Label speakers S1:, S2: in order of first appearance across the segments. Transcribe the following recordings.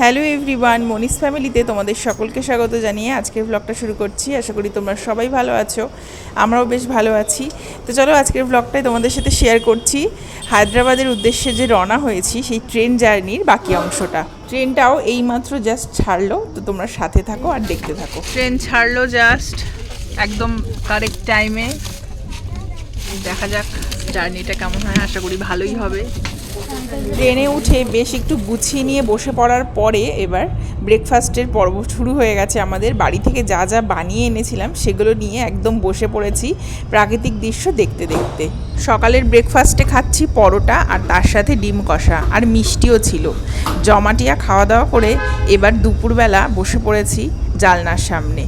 S1: Hello everyone Moni's ফ্যামিলিতে তোমাদের সকলকে স্বাগত জানিয়ে আজকের ব্লগটা শুরু করছি। আশা করি তোমরা সবাই ভালো আছো, আমরাও বেশ ভালো আছি। তো চলো আজকের ব্লগটাই তোমাদের সাথে শেয়ার করছি হায়দ্রাবাদের উদ্দেশ্যে যে রওনা হয়েছি সেই ট্রেন জার্নির বাকি অংশটা। ট্রেনটাও এইমাত্র জাস্ট ছাড়লো, তো তোমরা সাথে থাকো আর দেখতে থাকো।
S2: ট্রেন ছাড়লো জাস্ট একদম কারেক্ট টাইমে দেখা যাক জার্নিটা কেমন হয়, আশা করি ভালোই হবে।
S1: ট্রেনে উঠে বেশ একটু গুছিয়ে নিয়ে বসে পড়ার পরে এবার ব্রেকফাস্টের পর্ব শুরু হয়ে গেছে। আমাদের বাড়ি থেকে যা যা বানিয়ে এনেছিলাম, সেগুলো নিয়ে একদম বসে পড়েছি প্রাকৃতিক দৃশ্য দেখতে দেখতে। সকালের ব্রেকফাস্টে খাচ্ছি পরোটা আর তার সাথে ডিম কষা আর মিষ্টিও ছিল। জমাটিয়া খাওয়া দাওয়া করে এবার দুপুরবেলা বসে পড়েছি জালনার সামনে।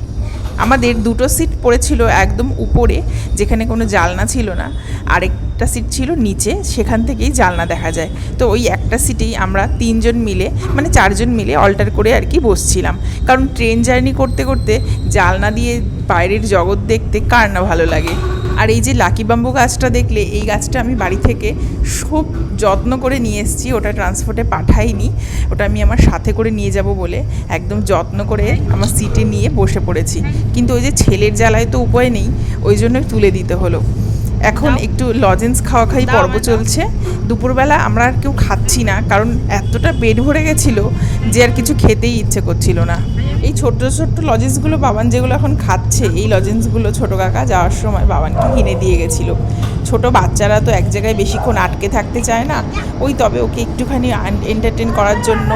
S1: আমাদের দুটো সিট পড়েছিল একদম উপরে, যেখানে কোনো জালনা ছিল না। আরেকটা সিট ছিল নিচে, সেখান থেকেই জালনা দেখা যায়। তো ওই একটা সিটেই আমরা তিনজন মিলে মানে চারজন মিলে অল্টার করে আর কি বসছিলাম। কারণ ট্রেন জার্নি করতে করতে জালনা দিয়ে বাইরের জগৎ দেখতে কার না ভালো লাগে। আর এই যে লাকি বাম্বু গাছটা দেখলে এই গাছটা আমি বাড়ি থেকে খুব যত্ন করে নিয়ে এসেছি ওটা ট্রান্সপোর্টে পাঠাইনি। ওটা আমি আমার সাথে করে নিয়ে যাব বলে একদম যত্ন করে আমার সিটে নিয়ে বসে পড়েছি। কিন্তু ওই যে ছেলের জ্বালায় তো উপায় নেই ওই জন্য তুলে দিতে হলো। এখন একটু লজেন্স খাওয়া খাই পর্ব চলছে। দুপুরবেলা আমরা আর কেউ খাচ্ছি না কারণ এতটা পেট ভরে গেছিল যে আর কিছু খেতেই ইচ্ছে করছিল না। এই ছোট্ট ছোট্ট লজেন্সগুলো বাবান যেগুলো এখন খাচ্ছে, এই লজেন্সগুলো ছোটো কাকা যাওয়ার সময় বাবানকে কিনে দিয়ে গেছিল। ছোট বাচ্চারা তো এক জায়গায় বেশিক্ষণ আটকে থাকতে চায় না। ওই তবে ওকে একটুখানি এন্টারটেন করার জন্য,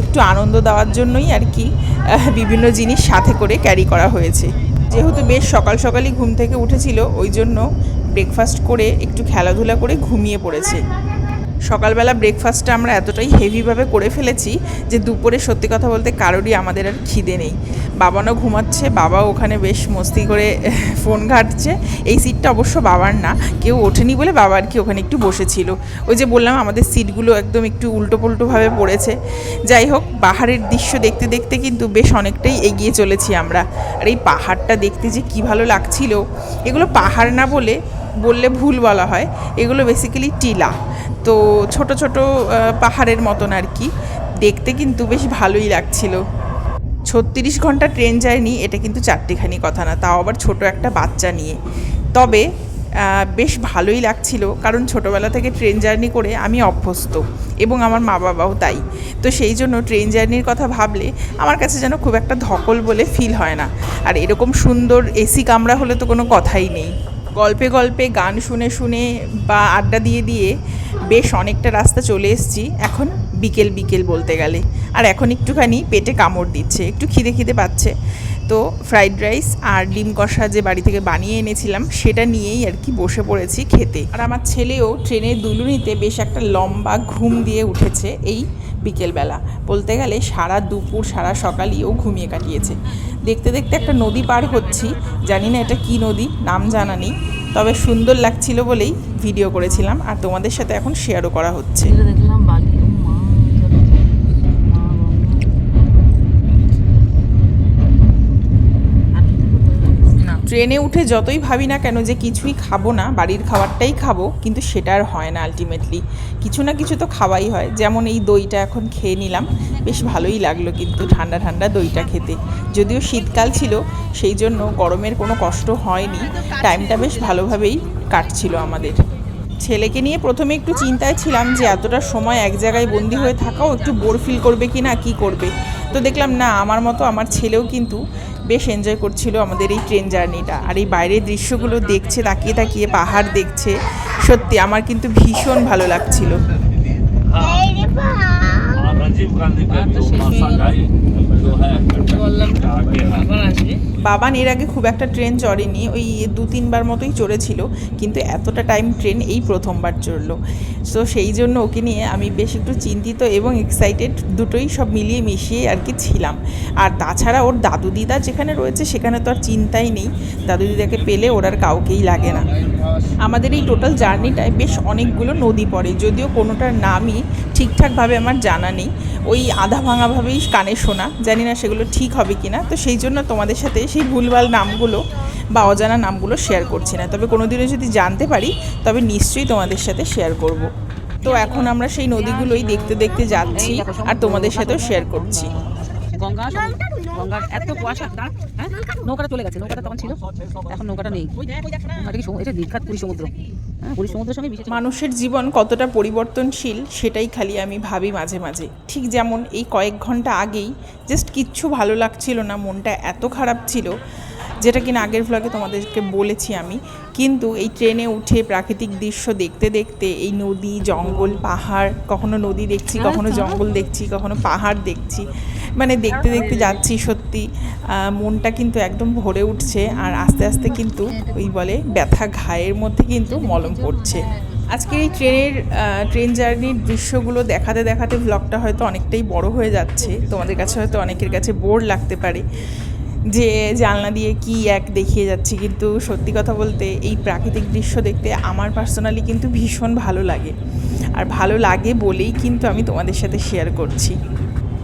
S1: একটু আনন্দ দেওয়ার জন্যই আর কি বিভিন্ন জিনিস সাথে করে ক্যারি করা হয়েছে। যেহেতু বেশ সকাল সকালই ঘুম থেকে উঠেছিল, ওই জন্য ব্রেকফাস্ট করে একটু খেলাধুলা করে ঘুমিয়ে পড়েছে। সকালবেলা ব্রেকফাস্টটা আমরা এতটাই হেভিভাবে করে ফেলেছি যে দুপুরে সত্যি কথা বলতে কারোরই আমাদের আর খিদে নেই। বাবানও ঘুমাচ্ছে বাবা ওখানে বেশ মস্তি করে ফোন ঘাটছে। এই সিটটা অবশ্য বাবার না, কেউ ওঠেনি বলে বাবা আর কি ওখানে একটু বসেছিল। ওই যে বললাম, আমাদের সিটগুলো একদম একটু উল্টো পুল্টোভাবে পড়েছে। যাই হোক পাহাড়ের দৃশ্য দেখতে দেখতে কিন্তু বেশ অনেকটাই এগিয়ে চলেছি আমরা। আর এই পাহাড়টা দেখতে যে কী ভালো লাগছিল, এগুলো পাহাড় না বলে বললে ভুল বলা হয়, এগুলো বেসিক্যালি টিলা। তো ছোট ছোট পাহাড়ের মতন আর কি। দেখতে কিন্তু বেশ ভালোই লাগছিল। ছত্রিশ ঘণ্টা ট্রেন যায়নি, এটা কিন্তু চারটেখানি কথা না, তাও আবার ছোট একটা বাচ্চা নিয়ে। তবে বেশ ভালোই লাগছিল, কারণ ছোটোবেলা থেকে ট্রেন জার্নি করে আমি অভ্যস্ত, এবং আমার মা বাবাও তাই। তো সেই জন্য ট্রেন জার্নির কথা ভাবলে আমার কাছে যেন খুব একটা ধকল বলে ফিল হয় না। আর এরকম সুন্দর এসি কামরা হলে তো কোনো কথাই নেই। গল্পে গল্পে, গান শুনে শুনে বা আড্ডা দিয়ে দিয়ে বেশ অনেকটা রাস্তা চলে এসেছি। এখন বিকেল বিকেল বলতে গেলে। আর এখন একটুখানি পেটে কামড় দিচ্ছে, একটু খিদে খিদে পাচ্ছে। তো ফ্রাইড রাইস আর ডিম কষা যে বাড়ি থেকে বানিয়ে এনেছিলাম, সেটা নিয়েই আর কি বসে পড়েছি খেতে। আর আমার ছেলেও ট্রেনের দুলুনিতে বেশ একটা লম্বা ঘুম দিয়ে উঠেছে এই বিকেলবেলা। বলতে গেলে সারা দুপুর, সারা সকালই ঘুমিয়ে কাটিয়েছে। দেখতে দেখতে একটা নদী পার হচ্ছি। জানি না এটা কি নদী, নাম জানা নেই। তবে সুন্দর লাগছিল বলেই ভিডিও করেছিলাম আর তোমাদের সাথে এখন শেয়ারও করা হচ্ছে
S2: এটা দেখলাম বালি ও মা মা না
S1: ট্রেনে উঠে যতই ভাবি না কেন যে কিছুই খাব না, বাড়ির খাবারটাই খাব, কিন্তু সেটা আর হয় না আলটিমেটলি কিছু না কিছু তো খাওয়াই হয়। যেমন এই দইটা এখন খেয়ে নিলাম, বেশ ভালোই লাগল কিন্তু ঠান্ডা ঠান্ডা দইটা খেতে। যদিও শীতকাল ছিল, সেই জন্য গরমের কোনো কষ্ট হয়নি। টাইমটা বেশ ভালোভাবেই কাটছিল আমাদের। ছেলেকে নিয়ে প্রথমে একটু চিন্তায় ছিলাম যে এতটা সময় এক জায়গায় বন্দি হয়ে থাকাও একটু বোর ফিল করবে কি না কী করবে। তো দেখলাম না আমার মতো আমার ছেলেও কিন্তু বেশ এনজয় করছিল আমাদের এই ট্রেন জার্নিটা আর এই বাইরের দৃশ্যগুলো দেখছে তাকিয়ে তাকিয়ে পাহাড় দেখছে সত্যি আমার কিন্তু ভীষণ ভালো লাগছিল। বাবা এর আগে খুব একটা ট্রেন চড়েনি, ওই দু তিনবার মতোই চড়েছিল, কিন্তু এতটা টাইম ট্রেন এই প্রথমবার চড়লো। সো সেই জন্য ওকে নিয়ে আমি বেশ একটু চিন্তিত এবং এক্সাইটেড দুটোই সব মিলিয়ে মিশিয়ে আর কি ছিলাম। আর তাছাড়া ওর দাদু দিদা যেখানে রয়েছে, সেখানে তো আর চিন্তাই নেই। দাদু দিদাকে পেলে ওর আর কাউকেই লাগে না। আমাদের এই টোটাল জার্নিটায় বেশ অনেকগুলো নদী পড়ে, যদিও কোনোটার নামই ঠিকঠাকভাবে আমার জানা নেই। ওই আধা ভাঙাভাবেই কানে শোনা, জানি না সেগুলো ঠিক হবে কি না তো সেই জন্য তোমাদের সাথে সেই ভুলভাল নামগুলো বা অজানা নামগুলো শেয়ার করছি না। তবে কোনোদিনও যদি জানতে পারি, তবে নিশ্চয়ই তোমাদের সাথে শেয়ার করব। তো এখন আমরা সেই নদীগুলোই দেখতে দেখতে যাচ্ছি আর তোমাদের সাথেও শেয়ার করছি।
S3: গঙ্গা গঙ্গার এত কুয়াশা দাঁড়া, হ্যাঁ? নৌকাটা চলে গেছে নৌকাটা তখন ছিল। এখন নৌকাটা নেই। নৌকাটা কি এটা পুরী সমুদ্র। হ্যাঁ
S1: মানুষের জীবন কতটা পরিবর্তনশীল সেটাই খালি আমি ভাবি মাঝে মাঝে। ঠিক যেমন এই কয়েক ঘণ্টা আগেই জাস্ট কিচ্ছু ভালো লাগছিল না মনটা এত খারাপ ছিল যেটা কিনা আগের ভ্লগে তোমাদেরকে বলেছি আমি। কিন্তু এই ট্রেনে উঠে প্রাকৃতিক দৃশ্য দেখতে দেখতে এই নদী জঙ্গল পাহাড় কখনো নদী দেখছি কখনো জঙ্গল দেখছি কখনো পাহাড় দেখছি। মানে দেখতে দেখতে যাচ্ছি সত্যি। মনটা কিন্তু একদম ভরে উঠছে আর আস্তে আস্তে কিন্তু ওই বলে ব্যথা ঘায়ের মধ্যে কিন্তু মলম পড়ছে। আজকের এই ট্রেনের ট্রেন জার্নির দৃশ্যগুলো দেখাতে দেখাতে ব্লগটা হয়তো অনেকটাই বড় হয়ে যাচ্ছে। তোমাদের কাছে হয়তো অনেকের কাছে বোর লাগতে পারে যে জানলা দিয়ে কি এক দেখিয়ে যাচ্ছি। কিন্তু সত্যি কথা বলতে এই প্রাকৃতিক দৃশ্য দেখতে আমার পার্সোনালি কিন্তু ভীষণ ভালো লাগে। আর ভালো লাগে বলেই কিন্তু আমি তোমাদের সাথে শেয়ার করছি।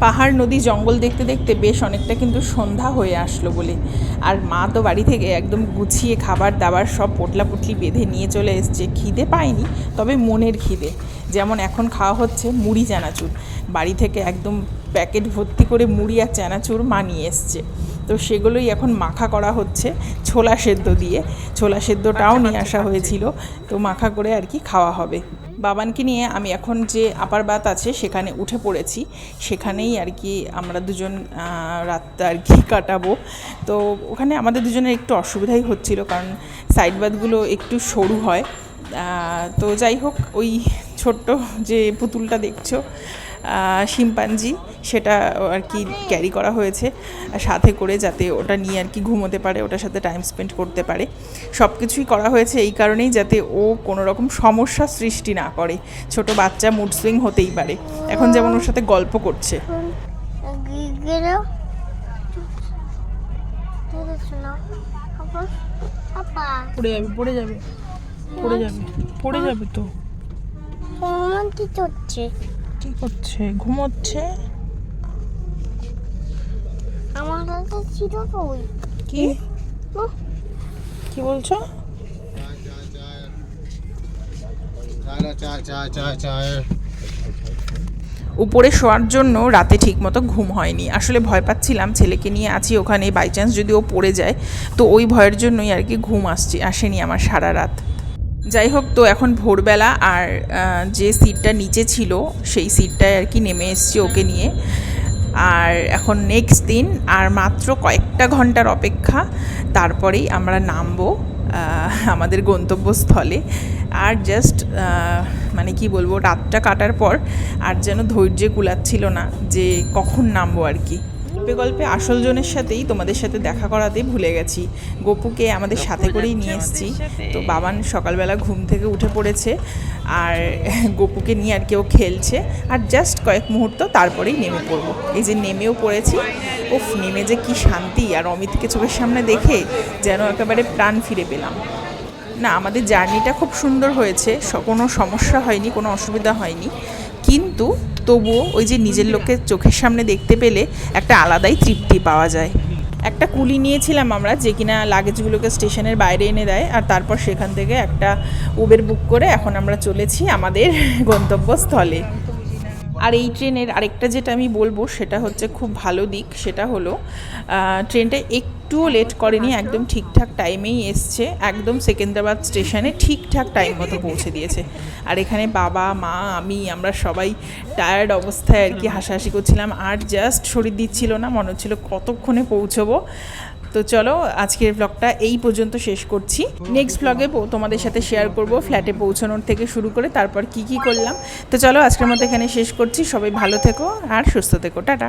S1: পাহাড়, নদী, জঙ্গল দেখতে দেখতে বেশ অনেকটা কিন্তু সন্ধ্যা হয়ে আসলো বলে। আর মা তো বাড়ি থেকে একদম গুছিয়ে খাবার দাবার সব পোটলা পুটলি বেঁধে নিয়ে চলে এসছে। খিদে পায়নি, তবে মনের খিদে। যেমন এখন খাওয়া হচ্ছে মুড়ি চানাচুর। বাড়ি থেকে একদম প্যাকেট ভর্তি করে মুড়ি আর চানাচুর মা নিয়ে এসছে। তো সেগুলোই এখন মাখা করা হচ্ছে ছোলা সেদ্ধ দিয়ে। ছোলা সেদ্ধটাও নিয়ে আসা হয়েছিল। তো মাখা করে আর কি খাওয়া হবে। বাবানকে নিয়ে আমি এখন যে আপার বাত আছে সেখানে উঠে পড়েছি। সেখানেই আর কি আমরা দুজন রাতটা আর কি কাটাবো। তো ওখানে আমাদের দুজনের একটু অসুবিধাই হচ্ছিল কারণ সাইড বাতগুলো একটু সরু হয়। তো যাই হোক ওই ছোট্ট যে পুতুলটা দেখছ শিম্পাঞ্জি সেটা আর কি ক্যারি করা হয়েছে সাথে করে যাতে ওটা নিয়ে আর কি ঘুমোতে পারে ওটার সাথে টাইম স্পেন্ড করতে পারে। সব কিছুই করা হয়েছে এই কারণেই যাতে ও কোনো রকম সমস্যা সৃষ্টি না করে। ছোট বাচ্চা মুড সুইং হতেই পারে। এখন যেমন ওর সাথে গল্প করছে. পড়ে যাবে পড়ে যাবে পড়ে যাবে পড়ে যাবে তো।
S4: তোমার কি
S1: করছে? ঘুমোচ্ছে?
S4: আমার কাছে ছিল ওই
S1: কি? কি বলছো? উপরে শোয়ার জন্য রাতে ঠিকমতো ঘুম হয়নি। আসলে ভয় পাচ্ছিলাম ছেলেকে নিয়ে আছি ওখানে বাই চান্স যদি ও পড়ে যায় তো ওই ভয়ের জন্যই আর কি ঘুম আসছে আসেনি আমার সারা রাত। যাই হোক, তো এখন ভোরবেলা আর যে সিটটা নিচে ছিল, সেই সিটটায় আর কি নেমে এসছি ওকে নিয়ে। আর এখন নেক্সট দিন, আর মাত্র কয়েকটা ঘণ্টার অপেক্ষা, তারপরেই আমরা নামবো আমাদের গন্তব্যস্থলে। আর জাস্ট মানে কি বলব, রাতটা কাটার পর আর যেন ধৈর্যে কুলাচ্ছিল না যে কখন নামবো আর কি। গল্পে গল্পে আসল জনের সাথেই তোমাদের সাথে দেখা করাতে ভুলে গেছি। গপুকে আমাদের সাথে করেই নিয়ে এসেছি। তো বাবান সকালবেলা ঘুম থেকে উঠে পড়েছে আর গপুকে নিয়ে আর কেউ খেলছে। আর জাস্ট কয়েক মুহূর্ত তারপরেই নেমে পড়ব। এই যে নেমেও পড়েছি উফ নেমে যে কি শান্তি। আর অমিতকে চোখের সামনে দেখে যেন একেবারে প্রাণ ফিরে পেলাম। না আমাদের জার্নিটা খুব সুন্দর হয়েছে। কোনো সমস্যা হয়নি কোনো অসুবিধা হয়নি। কিন্তু তবুও ওই যে নিজের লোককে চোখের সামনে দেখতে পেলে একটা আলাদাই তৃপ্তি পাওয়া যায়। একটা কুলি নিয়েছিলাম আমরা যে কিনা লাগেজগুলোকে স্টেশনের বাইরে এনে দেয় আর তারপর সেখান থেকে একটা উবের বুক করে এখন আমরা চলেছি আমাদের গন্তব্যস্থলে। আর এই ট্রেনের আরেকটা যেটা আমি বলব, সেটা হচ্ছে খুব ভালো দিক, সেটা হলো ট্রেনটা একটুও লেট করেনি, একদম ঠিকঠাক টাইমেই এসছে, একদম সেকেন্দ্রাবাদ স্টেশনে ঠিকঠাক টাইম মতো পৌঁছে দিয়েছে। আর এখানে বাবা, মা, আমি, আমরা সবাই টায়ার্ড অবস্থায় আর কি হাসাহাসি করছিলাম, আর জাস্ট শরীর দিচ্ছিল না, মনে হচ্ছিল কতক্ষণে পৌঁছবো? তো চলো, আজকের ব্লগটা এই পর্যন্ত শেষ করছি। নেক্সট ব্লগে তোমাদের সাথে শেয়ার করব ফ্ল্যাটে পৌঁছানোর থেকে শুরু করে তারপর কি কি করলাম। তো চলো, আজকের মতো এখানে শেষ করছি। সবাই ভালো থেকো আর সুস্থ থেকো। টাটা।